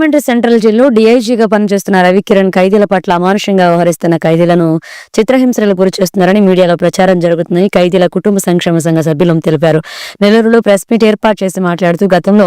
Rajahmundry central జైల్లో డీఐజీగా పనిచేస్తున్న రవికిరణ్ ఖైదీల పట్ల అమానుషంగా వ్యవహరిస్తున్న ఖైదీలను చిత్రహింసలకు గురి చేస్తున్నారని మీడియాలో ప్రచారం జరుగుతుందని ఖైదీల కుటుంబ సంక్షేమ సంఘ సభ్యులు తెలిపారు. నెల్లూరులో ప్రెస్ మీట్ ఏర్పాటు చేసి మాట్లాడుతూ గతంలో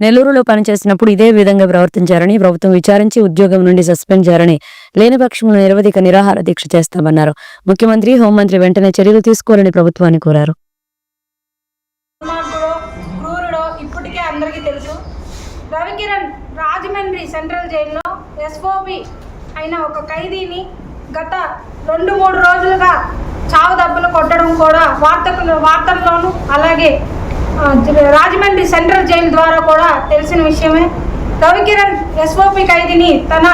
నెల్లూరులో పనిచేసినప్పుడు ఇదే విధంగా ప్రవర్తించారని ప్రభుత్వం విచారించి ఉద్యోగం నుండి సస్పెండ్ చేయాలని లేని పక్షంలో నిరవధిక నిరాహార దీక్ష చేస్తామన్నారు. ముఖ్యమంత్రి హోంమంత్రి వెంటనే చర్యలు తీసుకోవాలని ప్రభుత్వాన్ని కోరారు. ఇప్పటికే అందరికీ తెలుసు. రవికిరణ్ రాజమండ్రి సెంట్రల్ జైల్లో ఎస్ఓపి అయిన ఒక ఖైదీని గత రెండు మూడు రోజులుగా చావు దెబ్బలు కొట్టడం కూడా వార్తకు వార్తల్లోనూ అలాగే రాజమండ్రి సెంట్రల్ జైలు ద్వారా కూడా తెలిసిన విషయమే. రవికిరణ్ ఎస్ఓపి ఖైదీని తన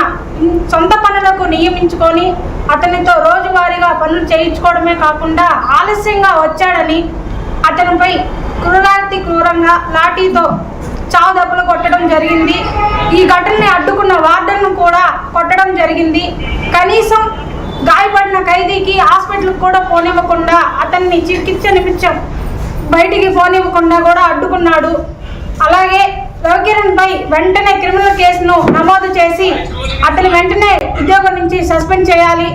సొంత పనులకు నియమించుకొని అతనితో రోజువారీగా పనులు చేయించుకోవడమే కాకుండా ఆలస్యంగా వచ్చాడని అతనిపై క్రూరాతి క్రూరంగా లాఠీతో చావు జరిగింది. ఈ ఘటనని అడ్డుకున్న వార్డన్ను కూడా కొట్టడం జరిగింది. కనీసం గాయపడిన ఖైదీకి హాస్పిటల్కి కూడా పోనివ్వకుండా అతన్ని చికిత్స నిమిత్తం బయటికి పోనివ్వకుండా కూడా అడ్డుకున్నాడు. అలాగే రవికిరణ్పై వెంటనే క్రిమినల్ కేసును నమోదు చేసి అతని వెంటనే ఉద్యోగం నుంచి సస్పెండ్ చేయాలి.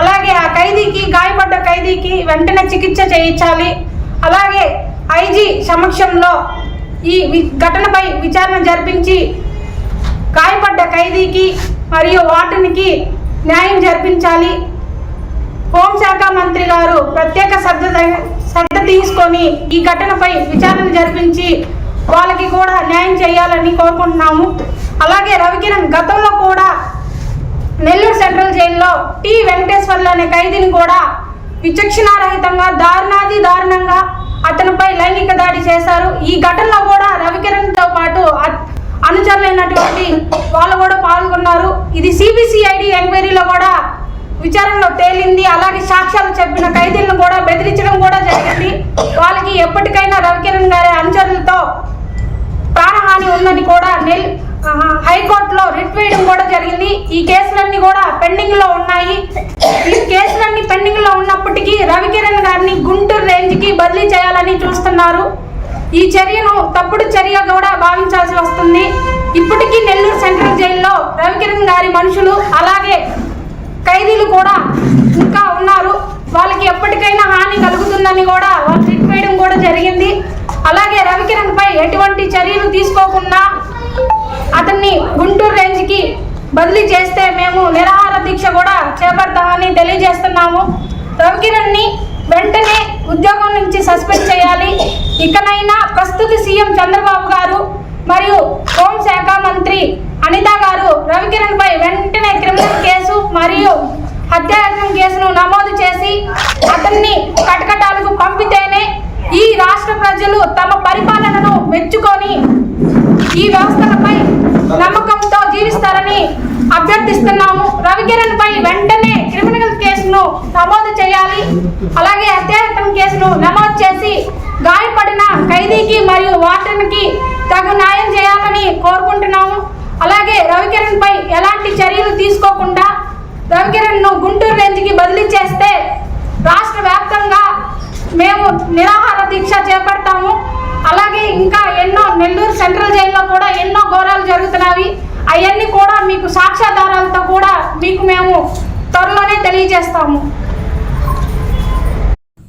అలాగే ఆ ఖైదీకి గాయపడ్డ ఖైదీకి వెంటనే చికిత్స చేయించాలి. అలాగే ఐజీ సమక్షంలో ఈ వి- ఘటనపై విచారణ జరిపించి గాయపడ్డ ఖైదీకి మరియు వార్డెన్కి న్యాయం జరిపించాలి. హోంశాఖ మంత్రి గారు ప్రత్యేక శ్రద్ధ శ్రద్ధ తీసుకొని ఈ ఘటనపై విచారణ జరిపించి వాళ్ళకి కూడా న్యాయం చేయాలని కోరుకుంటున్నాము. అలాగే రవికిరణ్ గతంలో కూడా నెల్లూరు సెంట్రల్ జైల్లో టి వెంకటేశ్వర్లు అనే ఖైదీని కూడా విచక్షణారహితంగా దారుణాది దారుణంగా అతనిపై లైంగిక దాడి చేశారు. ఈ ఘటనలో కూడా రవికిరణ్తో పాటు అ- అనుచరులైనటువంటి వాళ్ళు కూడా పాల్గొన్నారు. ఇది సిబిసిఐడి ఎంక్వైరీలో కూడా విచారణలో తేలింది. అలాగే సాక్ష్యాలు చెప్పిన ఖైదీలను కూడా బెదిరించడం కూడా జరిగింది. వాళ్ళకి ఎప్పటికైనా రవికిరణ్ గారి అనుచరులతో ప్రాణహాని ఉందని కూడా నెల్ హైకోర్టులో రిట్ వేయడం కూడా జరిగింది. ఈ కేసులన్నీ కూడా పెండింగ్లో ఉన్నాయి. ఈ కేసులన్నీ పెండింగ్లో ఉన్నప్పటికీ రవికిరణ్ గారిని గుంటూరు రేంజ్కి బదిలీ చేయాలని చూస్తున్నారు. ఈ చర్యను తప్పుడు చర్య కూడా భావించాల్సి వస్తుంది. ఇప్పటికీ నెల్లూరు సెంట్రల్ జైల్లో రవికిరణ్ గారి మనుషులు అలాగే ఖైదీలు కూడా ఇంకా ఉన్నారు. వాళ్ళకి ఎప్పటికైనా హాని కలుగుతుందని కూడా వాళ్ళు ట్రీట్ వేయడం కూడా జరిగింది. అలాగే రవికిరణ్ పై ఎటువంటి చర్యలు తీసుకోకుండా అతన్ని గుంటూరు రేంజ్కి బదిలీ చేస్తే మేము నిరాహార దీక్ష కూడా చేపడతామని తెలియజేస్తున్నాము. రవికిరణ్ని వెంటనే ఉద్యోగం నుంచి సస్పెండ్ చేయాలి ఇకనైనా ప్రస్తుత సీఎం చంద్రబాబు గారు మరియు హోంశాఖ మంత్రి అనిత గారు రవికిరణ్ పై వెంటనే క్రిమినల్ కేసు మరియు హత్యాయత్నం కేసును నమోదు చేసి అతన్ని కటకటాలకు పంపితేనే ఈ రాష్ట్ర ప్రజలు తమ పరిపాలనను మెచ్చుకొని ఈ వ్యవస్థలపై నమ్మకంతో జీవిస్తారని అభ్యర్థిస్తున్నాము. రవికిరణ్ పై వెంటనే క్రిమినల్ కేసును నమోదు చేయాలి. అలాగే హత్యాయత్నం కేసును నమోదు చేసి గాయపడిన ఖైదీకి మరియు వార్డెన్కి తగు న్యాయం చేయాలని కోరుకుంటున్నాము. అలాగే రవికిరణ్ పై ఎలాంటి చర్యలు తీసుకోకుండా రవికిరణ్ను గుంటూరు రేంజ్కి బదిలీ చేస్తే రాష్ట్ర వ్యాప్తంగా మేము నిరాహార దీక్ష చేపడతాము. అలాగే ఇంకా ఎన్నో నెల్లూరు సెంట్రల్ జైల్లో కూడా ఎన్నో ఘోరాలు జరుగుతున్నవి. అవన్నీ కూడా మీకు సాక్ష్యాధారాలతో కూడా మీకు మేము త్వరలోనే తెలియజేస్తాము.